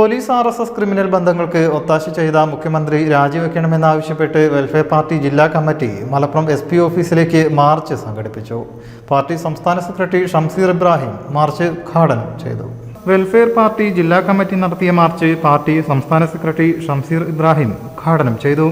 Police R S S criminal ബന്ധങ്ങൾക്ക് ഒത്താശ ചെയ്ത മുഖ്യമന്ത്രി രാജിവെക്കണമെന്നാവശ്യപ്പെട്ട് വെൽഫെയർ പാർട്ടി ജില്ലാ കമ്മിറ്റി മലപ്പുറം എസ് പി ഓഫീസിലേക്ക് മാർച്ച് സംഘടിപ്പിച്ചു. പാർട്ടി സംസ്ഥാന സെക്രട്ടറി ഷംസീർ ഇബ്രാഹിം മാർച്ച് ഉദ്ഘാടനം ചെയ്തു. വെൽഫെയർ പാർട്ടി ജില്ലാ കമ്മിറ്റി നടത്തിയ മാർച്ച് പാർട്ടി സംസ്ഥാന സെക്രട്ടറി ഷംസീർ ഇബ്രാഹിം ഉദ്ഘാടനം ചെയ്തു.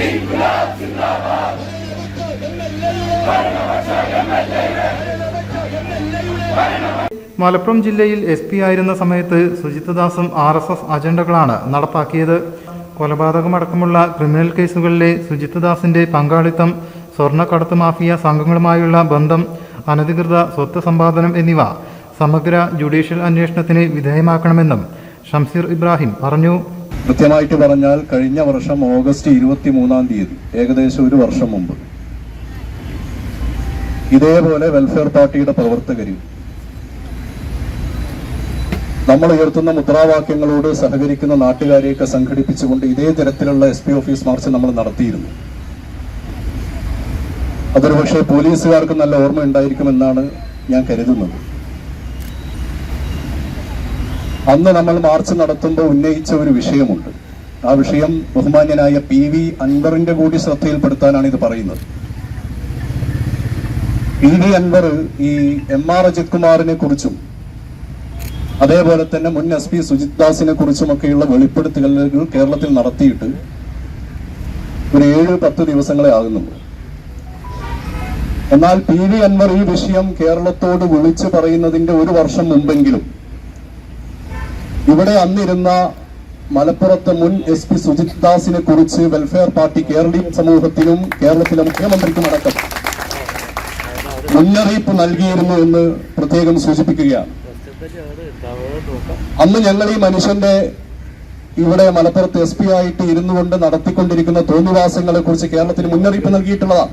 Keep it up, Zimbabwe! Malappuram ജില്ലയിൽ എസ് പി ആയിരുന്ന സമയത്ത് സുജിത്ദാസും ആർ എസ് എസ് അജണ്ടകളാണ് നടപ്പാക്കിയത്. കൊലപാതകമടക്കമുള്ള ക്രിമിനൽ കേസുകളിലെ സുജിത്ദാസിന്റെ പങ്കാളിത്തം സ്വർണക്കടത്ത് മാഫിയ സംഘങ്ങളുമായുള്ള ബന്ധം അനധികൃത സ്വത്ത് സമ്പാദനം എന്നിവ സമഗ്ര ജുഡീഷ്യൽ അന്വേഷണത്തിന് വിധേയമാക്കണമെന്നും ഷംസീർ ഇബ്രാഹിം പറഞ്ഞു. കൃത്യമായിട്ട് പറഞ്ഞാൽ കഴിഞ്ഞ വർഷം ഓഗസ്റ്റ് ഇരുപത്തി മൂന്നാം തീയതി ഏകദേശം ഒരു വർഷം മുമ്പ്. ഇതേപോലെ വെൽഫെയർ പാർട്ടിയുടെ പ്രവർത്തകരും നമ്മൾ ഉയർത്തുന്ന മുദ്രാവാക്യങ്ങളോട് സഹകരിക്കുന്ന നാട്ടുകാരെയൊക്കെ സംഘടിപ്പിച്ചുകൊണ്ട് ഇതേ തരത്തിലുള്ള എസ് പി ഓഫീസ് മാർച്ച് നമ്മൾ നടത്തിയിരുന്നു. അതൊരു പക്ഷേ പോലീസുകാർക്ക് നല്ല ഓർമ്മ ഉണ്ടായിരിക്കുമെന്നാണ് ഞാൻ കരുതുന്നത്. അന്ന് നമ്മൾ മാർച്ച് നടത്തുമ്പോൾ ഉന്നയിച്ച ഒരു വിഷയമുണ്ട്. ആ വിഷയം ബഹുമാന്യനായ പി വി അൻവറിന്റെ കൂടി ശ്രദ്ധയിൽപ്പെടുത്താനാണ് ഇത് പറയുന്നത്. പി വി അൻവർ ഈ എം ആർ അജിത് കുമാറിനെ കുറിച്ചും അതേപോലെ തന്നെ മുൻ എസ് പി സുജിത് ദാസിനെ കുറിച്ചുമൊക്കെയുള്ള വെളിപ്പെടുത്തലുകൾ കേരളത്തിൽ നടത്തിയിട്ട് ഒരു ഏഴ് പത്ത് ദിവസങ്ങളെ ആകുന്നുള്ളൂ. എന്നാൽ പി വി അൻവർ ഈ വിഷയം കേരളത്തോട് വിളിച്ചു പറയുന്നതിന്റെ ഒരു വർഷം മുമ്പെങ്കിലും ഇവിടെ അന്നിരുന്ന മലപ്പുറത്തെ മുൻ എസ് പി സുജിത് ദാസിനെ കുറിച്ച് വെൽഫെയർ പാർട്ടി കേരളീയ സമൂഹത്തിനും കേരളത്തിലെ മുഖ്യമന്ത്രിക്കും അടക്കം മുന്നറിയിപ്പ് നൽകിയിരുന്നു എന്ന് പ്രത്യേകം സൂചിപ്പിക്കുകയാണ്. അന്ന് ഞങ്ങൾ ഈ മനുഷ്യന്റെ ഇവിടെ മലപ്പുറത്ത് എസ് പി ആയിട്ട് ഇരുന്നു കൊണ്ട് നടത്തിക്കൊണ്ടിരിക്കുന്ന തോന്നിവാസങ്ങളെ കുറിച്ച് കേരളത്തിന് മുന്നറിയിപ്പ് നൽകിയിട്ടുള്ളതാണ്.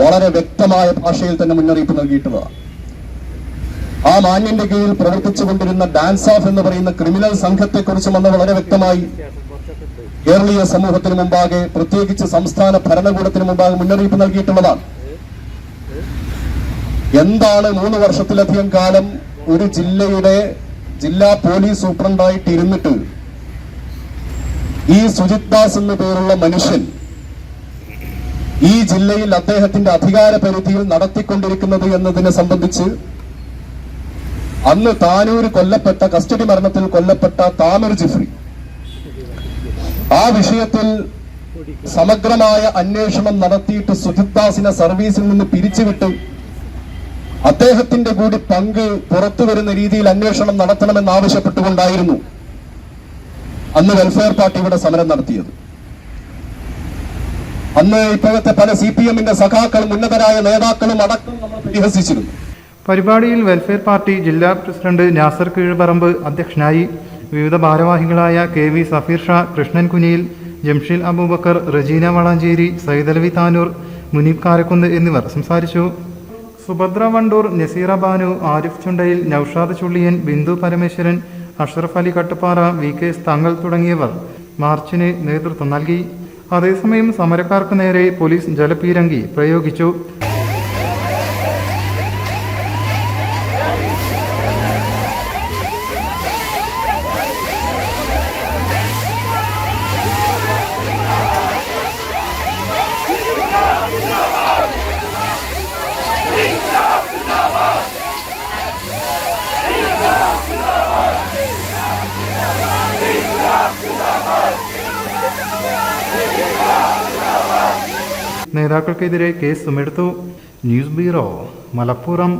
വളരെ വ്യക്തമായ ഭാഷയിൽ തന്നെ മുന്നറിയിപ്പ് നൽകിയിട്ടുള്ളതാണ്. ആ മാന്യന്റെ കീഴിൽ പ്രവർത്തിച്ചുകൊണ്ടിരുന്ന ഡാൻസ് ഓഫ് എന്ന് പറയുന്ന ക്രിമിനൽ സംഘത്തെ കുറിച്ചും അന്ന് വളരെ വ്യക്തമായി കേരളീയ സമൂഹത്തിന് മുമ്പാകെ പ്രത്യേകിച്ച് സംസ്ഥാന ഭരണകൂടത്തിന് മുമ്പാകെ മുന്നറിയിപ്പ് നൽകിയിട്ടുള്ളതാണ്. എന്താണ് മൂന്ന് വർഷത്തിലധികം കാലം ഒരു ജില്ലയുടെ ജില്ലാ പോലീസ് സൂപ്രണ്ടായിട്ട് ഇരുന്നിട്ട് ഈ സുജിത് ദാസ് എന്ന പേരുള്ള മനുഷ്യൻ ഈ ജില്ലയിൽ അദ്ദേഹത്തിന്റെ അധികാര പരിധിയിൽ നടത്തിക്കൊണ്ടിരിക്കുന്നത് എന്നതിനെ സംബന്ധിച്ച് അന്ന് താനൂർ കൊല്ലപ്പെട്ട കസ്റ്റഡി മരണത്തിൽ കൊല്ലപ്പെട്ട താമർ ജിഫ്രി. ആ വിഷയത്തിൽ സമഗ്രമായ അന്വേഷണം നടത്തിയിട്ട് സുജിത് ദാസിനെ സർവീസിൽ നിന്ന് പിരിച്ചുവിട്ട് അദ്ദേഹത്തിന്റെ കൂടി പങ്ക് പുറത്തു വരുന്ന രീതിയിൽ അന്വേഷണം നടത്തണമെന്ന് ആവശ്യപ്പെട്ടുകൊണ്ടായിരുന്നു അന്ന് വെൽഫെയർ പാർട്ടി ഇവിടെ സമരം നടത്തിയത്. അന്ന് ഇപ്പോഴത്തെ പല സി പി എമ്മിന്റെ സഖാക്കളും ഉന്നതരായ നേതാക്കളും അടക്കം നമ്മൾ പരിഹസിച്ചിരുന്നു. പരിപാടിയിൽ വെൽഫെയർ പാർട്ടി ജില്ലാ പ്രസിഡന്റ് നാസർ കീഴ്പറമ്പ് അധ്യക്ഷനായി വിവിധ ഭാരവാഹികളായ കെ വി സഫീർ ഷാ കൃഷ്ണൻ കുനിയിൽ ജംഷീൽ അബൂബക്കർ റജീന വളാഞ്ചേരി സൈദലവി താനൂർ മുനീബ് കാരക്കുന്ന് എന്നിവർ സംസാരിച്ചു. സുഭദ്ര വണ്ടൂർ നസീറ ബാനു ആരിഫ് ചുണ്ടയിൽ നൌഷാദ് ചുള്ളിയൻ ബിന്ദു പരമേശ്വരൻ അഷ്റഫ് അലി കട്ടുപ്പാറ വി കെ തങ്ങൾ തുടങ്ങിയവർ മാർച്ചിന് നേതൃത്വം നൽകി. അതേസമയം സമരക്കാർക്ക് നേരെ പോലീസ് ജലപീരങ്കി പ്രയോഗിച്ചു. നേതാക്കൾക്കെതിരെ കേസുമെടുത്തു ന്യൂസ് ബ്യൂറോ മലപ്പുറം.